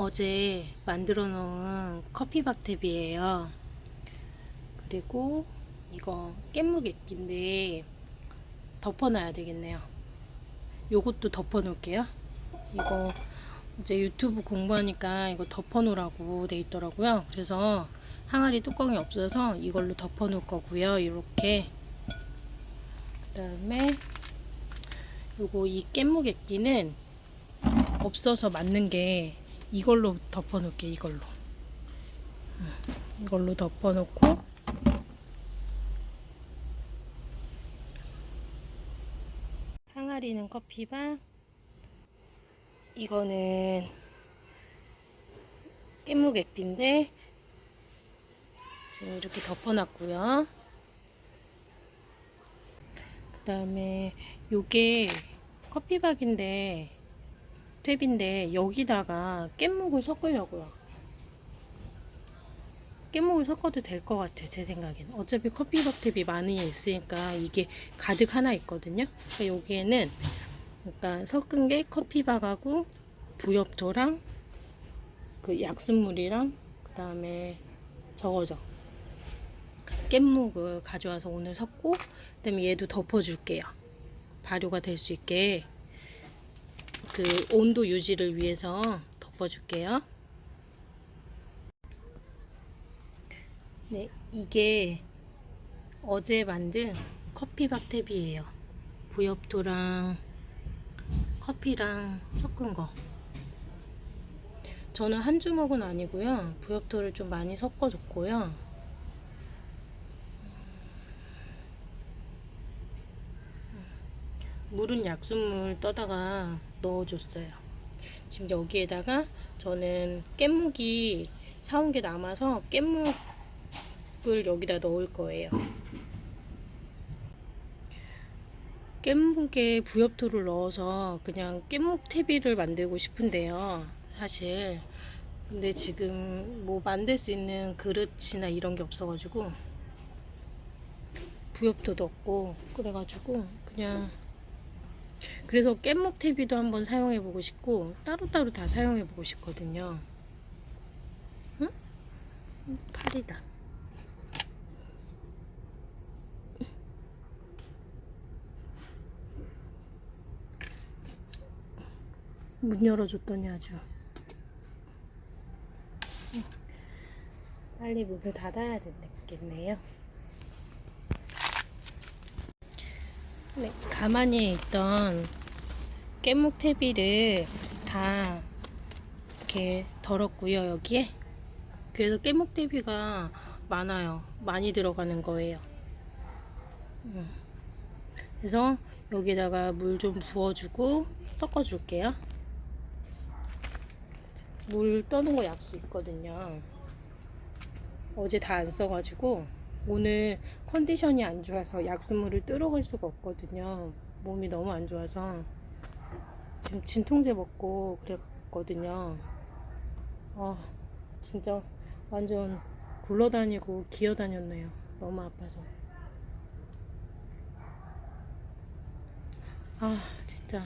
어제 만들어 놓은 커피박 탭이에요. 그리고 이거 깻무객기인데 덮어놔야 되겠네요. 요것도 덮어놓을게요. 이거 이제 유튜브 공부하니까 이거 덮어놓으라고 돼 있더라고요. 그래서 항아리 뚜껑이 없어서 이걸로 덮어놓을 거고요. 이렇게 그 다음에 요거 이 깻무객기는 없어서 맞는 게 이걸로 덮어놓을게 이걸로. 음, 이걸로 덮어놓고. 항아리는 커피박 이거는 깻무객기인데 지금 이렇게 덮어놨고요. 그 다음에 요게 커피박인데 탭인데 여기다가 깻묵을 섞으려고요. 깻묵을 섞어도 될 것 같아 제 생각엔. 어차피 커피박 탭이 많이 있으니까 이게 가득 하나 있거든요. 그러니까 여기에는 그러니까 섞은 게 커피박하고 부엽토랑 그 약순물이랑 그 다음에 저거죠. 깻묵을 가져와서 오늘 섞고 그 다음에 얘도 덮어줄게요. 발효가 될 수 있게 그 온도 유지를 위해서 덮어줄게요. 네, 이게 어제 만든 커피 박 탭이에요. 부엽토랑 커피랑 섞은 거. 저는 한 주먹은 아니고요. 부엽토를 좀 많이 섞어줬고요. 물은 약순물 떠다가 넣어줬어요. 지금 여기에다가 저는 깻묵이 사온 게 남아서 깻묵을 여기다 넣을 거예요. 깻묵에 부엽토를 넣어서 그냥 깻묵 태비를 만들고 싶은데요. 사실. 근데 지금 뭐 만들 수 있는 그릇이나 이런 게 없어가지고 부엽토도 없고 그래가지고 그냥 그래서 깻목 태비도 한번 사용해 보고 싶고 따로따로 다 사용해 보고 싶거든요. 응? 팔이다. 문 열어줬더니 아주 빨리 문을 닫아야 되겠네요. 네, 가만히 있던 깻묵 태비를 다 이렇게 덜었고요 여기에. 그래서 깻묵 태비가 많아요. 많이 들어가는 거예요. 음. 그래서 여기다가 물 좀 부어주고 섞어줄게요. 물 떠는 거 약수 있거든요. 어제 다 안 써가지고 오늘 컨디션이 안 좋아서 약수물을 뜨러 갈 수가 없거든요. 몸이 너무 안 좋아서 지금 진통제 먹고 그랬거든요. 아 진짜 완전 굴러다니고 기어다녔네요. 너무 아파서. 아 진짜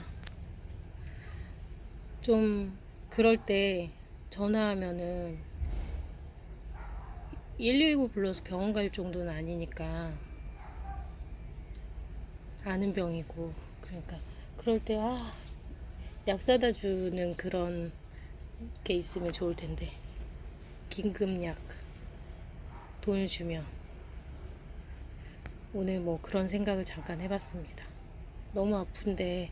좀 그럴 때 전화하면은 119 불러서 병원 갈 정도는 아니니까 아는 병이고 그러니까 그럴 때 아, 약 사다 주는 그런 게 있으면 좋을 텐데 긴급약 돈 주면 오늘 뭐 그런 생각을 잠깐 해봤습니다. 너무 아픈데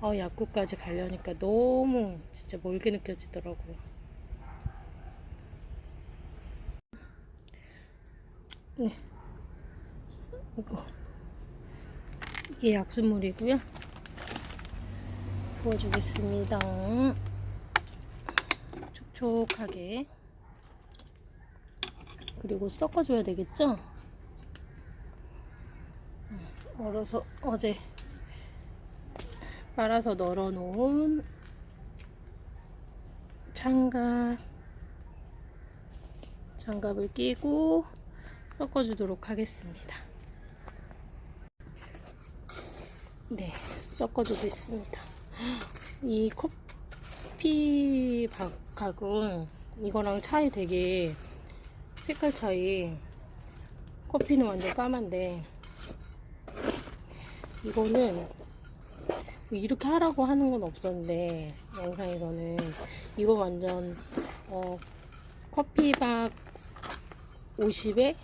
아, 약국까지 가려니까 너무 진짜 멀게 느껴지더라고요. 네. 이거. 이게 약수물이고요. 부어주겠습니다. 촉촉하게. 그리고 섞어줘야 되겠죠? 얼어서 어제 빨아서 널어놓은 장갑 장갑을 끼고 섞어주도록 하겠습니다. 네, 섞어주고 있습니다. 이 커피 박하고 이거랑 차이 되게 색깔 차이 커피는 완전 까만데 이거는 이렇게 하라고 하는 건 없었는데 영상에서는 이거 완전 어, 커피박 50에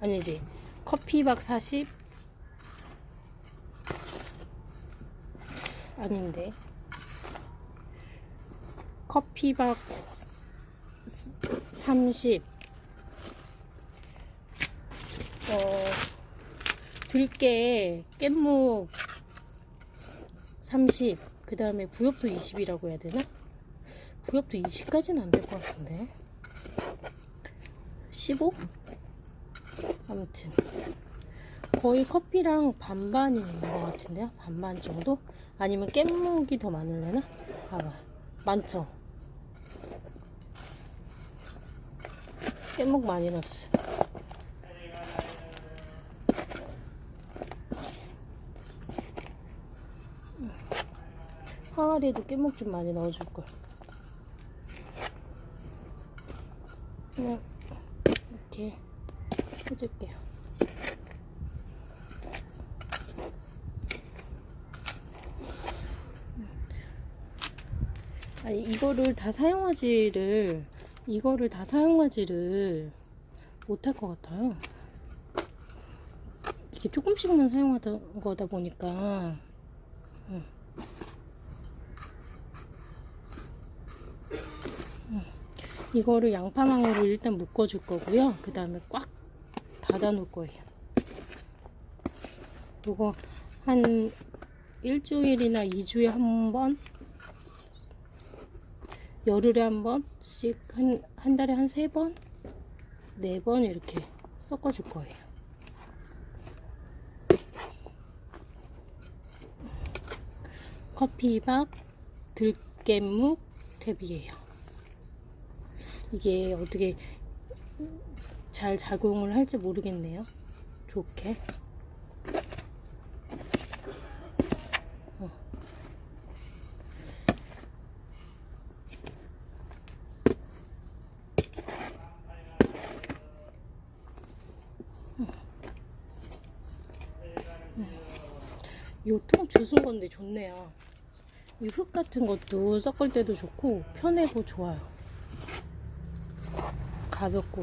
아니지 커피박 40 아닌데 커피박 30 어, 들깨 깻묵 30, 그 다음에 부엽도 20이라고 해야 되나? 부엽도 20까지는 안 될 것 같은데. 15? 아무튼. 거의 커피랑 있는 것 같은데요? 반반 정도? 아니면 깻묵이 더 많을래나? 봐봐. 많죠? 깻묵 많이 넣었어. 항아리에도 깻묵 좀 많이 넣어줄 걸. 그냥 이렇게 해줄게요. 아니 이거를 다 사용하지를 이거를 다 사용하지를 못할 것 같아요. 이게 조금씩만 사용하다 거다 보니까 이거를 양파망으로 일단 묶어줄 거고요. 그 다음에 꽉 닫아 놓을 거예요. 이거 한 일주일이나 2주에 한 번, 열흘에 한 번씩 한, 한 달에 한 세 번, 네 번 이렇게 섞어 줄 거예요. 커피박, 들깨묵, 탭이에요. 이게 어떻게 잘 작용을 할지 모르겠네요. 좋게. 어. 이통 주순 건데 좋네요. 이 흙 같은 것도 섞을 때도 좋고 편하고 좋아요. 가볍고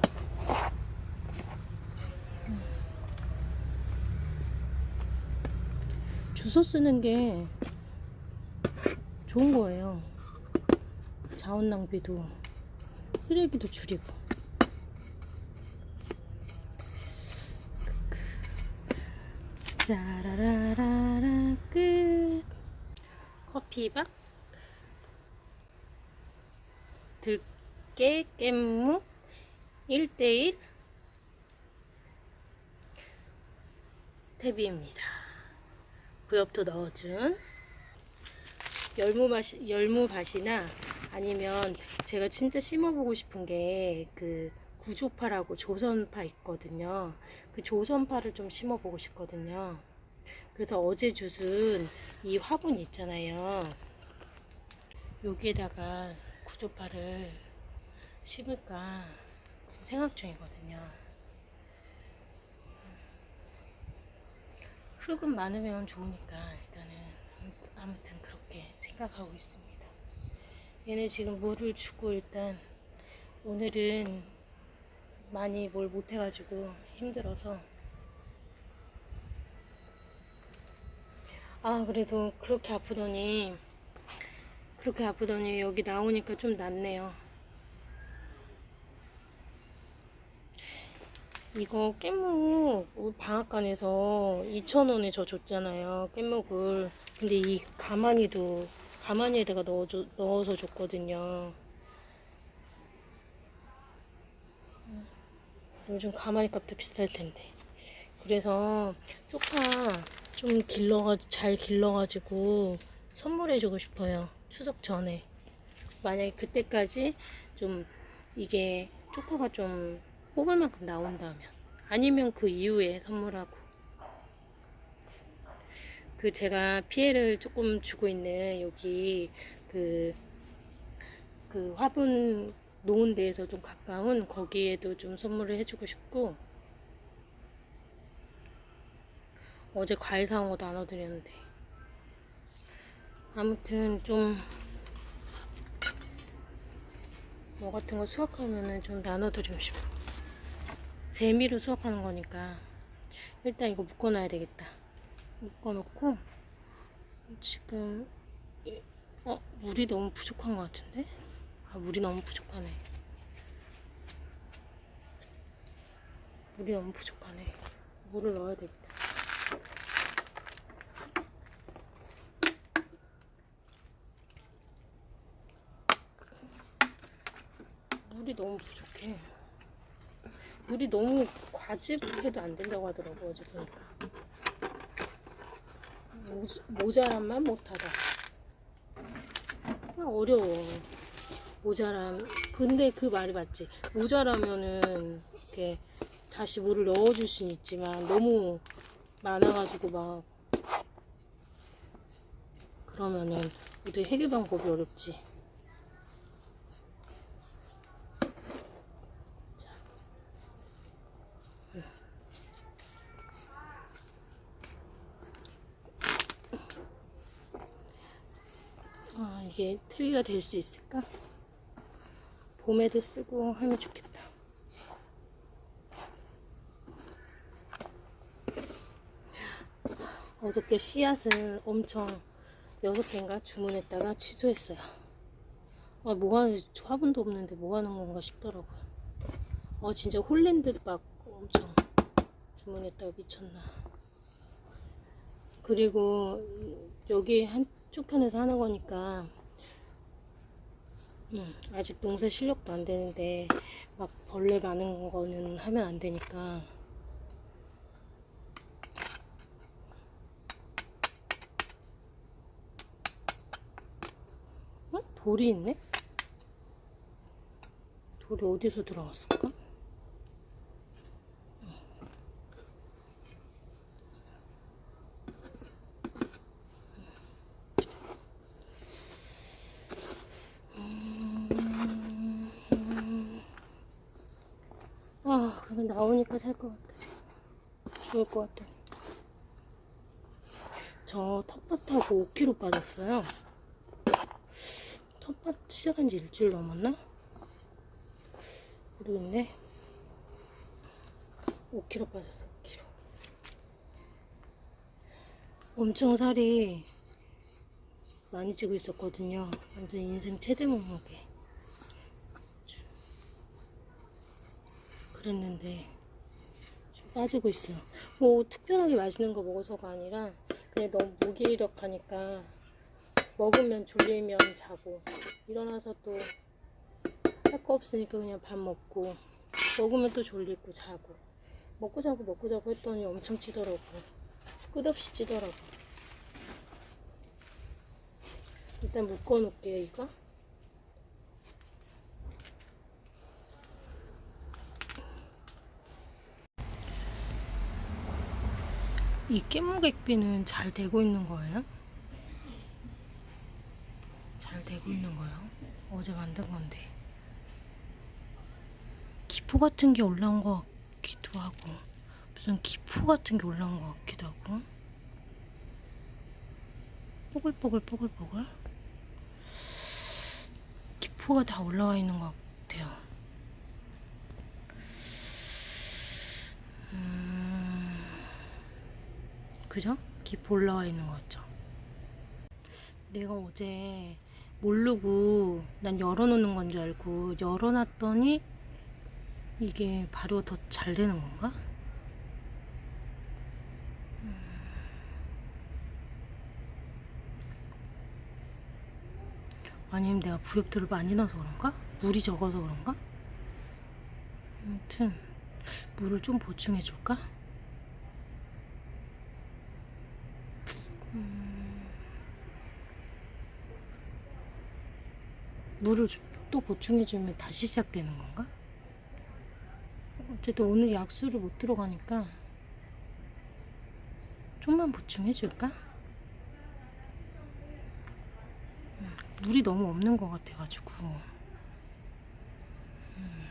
주워 쓰는 게 좋은 거예요. 자원 낭비도 쓰레기도 줄이고. 짜라라라라 끝. 커피박? 들깨 깻묵 1대1 탭입니다. 부엽도 넣어준 열무맛, 열무밭이나 아니면 제가 진짜 심어보고 싶은 게 그 구조파라고 조선파 있거든요. 그 조선파를 좀 심어보고 싶거든요. 그래서 어제 주순 이 화분 있잖아요. 여기에다가 구조파를 심을까 생각 중이거든요. 흙은 많으면 좋으니까 일단은 아무튼 그렇게 생각하고 있습니다. 얘네 지금 물을 주고 일단 오늘은 많이 뭘 못해가지고 힘들어서 아 그래도 그렇게 아프더니 그렇게 아프더니 여기 나오니까 좀 낫네요. 이거 깻묵 방앗간에서 2,000원에 저 줬잖아요. 깻묵을. 근데 이 가만히도 가만히에다가 넣어줘, 넣어서 줬거든요. 요즘 가만히 값도 비쌀 텐데. 그래서 쪽파 좀 길러가 잘 길러가지고 선물해주고 싶어요. 추석 전에. 만약에 그때까지 좀 이게 쪽파가 좀 뽑을 만큼 나온다면. 아니면 그 이후에 선물하고. 그 제가 피해를 조금 주고 있는 여기 그, 그 화분 놓은 데에서 좀 가까운 거기에도 좀 선물을 해주고 싶고. 어제 과일 사온 거 나눠드렸는데. 아무튼 좀 뭐 같은 거 수확하면은 좀 나눠드리고 싶어. 재미로 수확하는 거니까 일단 이거 묶어놔야 되겠다. 묶어놓고 지금 이- 어 물이 너무 부족한 것 같은데? 아 물이 너무 부족하네. 물이 너무 부족하네. 물을 넣어야 되겠다. 물이 너무 부족해. 물이 너무 과즙해도 안 된다고 하더라고 어제 보니까. 모, 모자람만 못하다. 아, 어려워. 모자람. 근데 그 말이 맞지. 모자라면은 이렇게 다시 물을 넣어줄 수는 있지만 너무 많아가지고 막 그러면은 우리 해결 방법이 어렵지. 아, 이게 트리가 될 수 있을까? 봄에도 쓰고 하면 좋겠다. 어저께 씨앗을 엄청 여섯 개인가 주문했다가 취소했어요. 아, 뭐 하는, 화분도 없는데 뭐 하는 건가 싶더라고요. 어, 진짜 듯막 엄청 주문했다가 미쳤나. 그리고 여기 한쪽 편에서 하는 거니까 음, 아직 농사 실력도 안 되는데 막 벌레 많은 거는 하면 안 되니까 어? 돌이 있네? 돌이 어디서 들어갔을까? 아, 그거 나오니까 살 것 같아. 죽을 것 같아. 저 텃밭하고 5kg 빠졌어요. 텃밭 시작한 지 일주일 넘었나? 모르겠네. 5kg 빠졌어, 5kg. 엄청 살이 많이 찌고 있었거든요. 완전 인생 최대 목록에. 그랬는데 좀 빠지고 있어요. 뭐 특별하게 맛있는 거 먹어서가 아니라 그냥 너무 무기력하니까 먹으면 졸리면 자고. 일어나서 또 할 거 없으니까 그냥 밥 먹고. 먹으면 또 졸리고 자고. 먹고 자고 먹고 자고 했더니 엄청 찌더라고. 끝없이 찌더라고. 일단 묶어 놓을게요 이거. 이 깨무객비는 잘 되고 있는 거예요? 잘 되고 있는 거예요? 어제 만든 건데 기포 같은 게 올라온 것 같기도 하고 무슨 기포 같은 게 올라온 것 같기도 하고 뽀글뽀글 뽀글뽀글 기포가 다 올라와 있는 것 같아요 음... 그죠? 기포 올라와 있는 거 같죠? 내가 어제 모르고 난 열어놓는 건 줄 알고 열어놨더니 이게 발효가 더 잘 되는 건가? 음. 아니면 내가 부엽들을 많이 넣어서 그런가? 물이 적어서 그런가? 아무튼 물을 좀 보충해 줄까? 물을 또 보충해주면 다시 시작되는 건가? 어쨌든 오늘 약수를 못 들어가니까 좀만 보충해줄까? 음, 물이 너무 없는 것 같아가지고 음,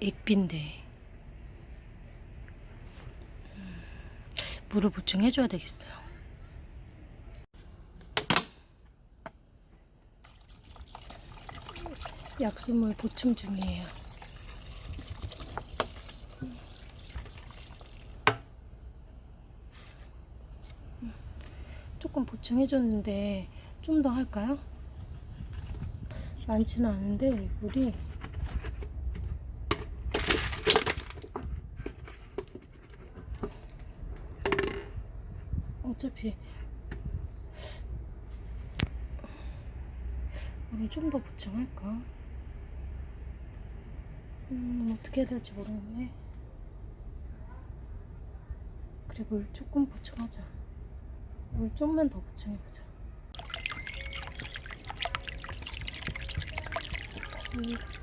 액빈데 음, 물을 보충해줘야 되겠어요 약수물 보충 중이에요. 조금 보충해줬는데 좀 더 할까요? 많지는 않은데 물이 어차피 물을 좀 더 보충할까? 음, 어떻게 해야 될지 모르겠네. 그래, 물 조금 보충하자. 물 좀만 더 보충해보자.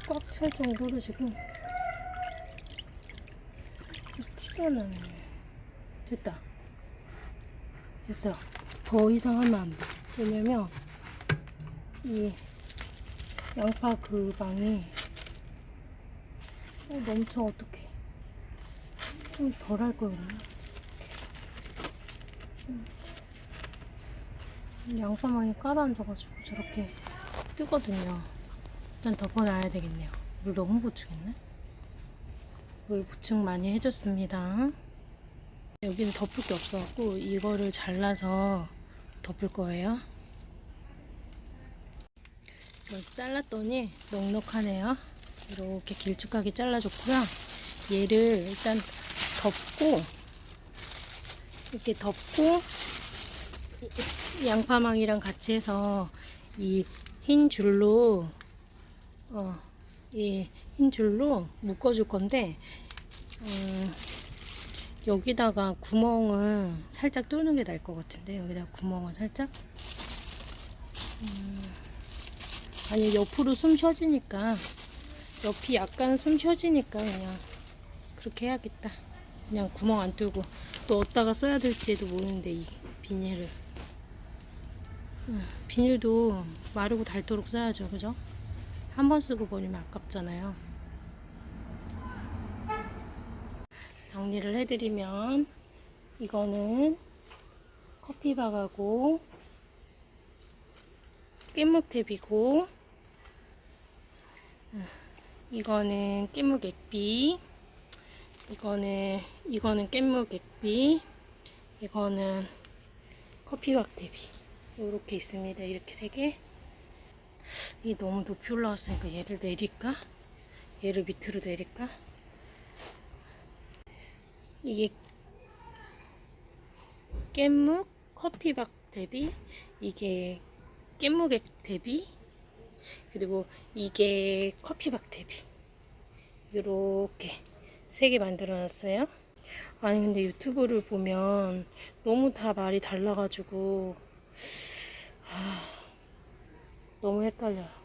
꽉찰 정도로 지금 티도 안 나네. 됐다. 됐어. 더 이상 하면 안 돼. 왜냐면 이 양파 그 망이 어, 넘쳐 어떡해. 좀 덜 할 걸 그랬나? 양파망이 깔아앉아가지고 저렇게 뜨거든요. 일단 덮어놔야 되겠네요. 물 너무 보충했네. 물 보충 많이 해줬습니다. 여기는 덮을 게 없어갖고 이거를 잘라서 덮을 거예요. 잘랐더니 넉넉하네요. 이렇게 길쭉하게 잘라줬고요. 얘를 일단 덮고 이렇게 덮고 이- 양파망이랑 같이 해서 이 흰 줄로 어, 이 흰 줄로 묶어줄 건데 음, 여기다가 구멍을 살짝 뚫는 게 나을 것 같은데 여기다가 구멍을 살짝 음, 아니 옆으로 숨 쉬어지니까 옆이 약간 숨 쉬어지니까 그냥 그렇게 해야겠다. 그냥 구멍 안 뚫고 또 어디다가 써야 될지도 모르는데 이 비닐을. 음, 비닐도 마르고 닳도록 써야죠. 그죠? 한 번 쓰고 버리면 아깝잖아요. 정리를 해드리면 이거는 커피박하고 깻묵탭이고 음, 이거는 깻묵액비 이거는 이거는 깻묵액비 이거는 커피박 대비. 이렇게 있습니다. 이렇게 세개. 이 너무 높이 올라왔으니까 얘를 내릴까? 얘를 밑으로 내릴까? 이게 깻묵 커피박 대비? 이게 깻묵액 대비 그리고 이게 커피박 대비. 이렇게 세 개 만들어 놨어요. 아니 근데 유튜브를 보면 너무 다 말이 달라가지고 아, 너무 헷갈려요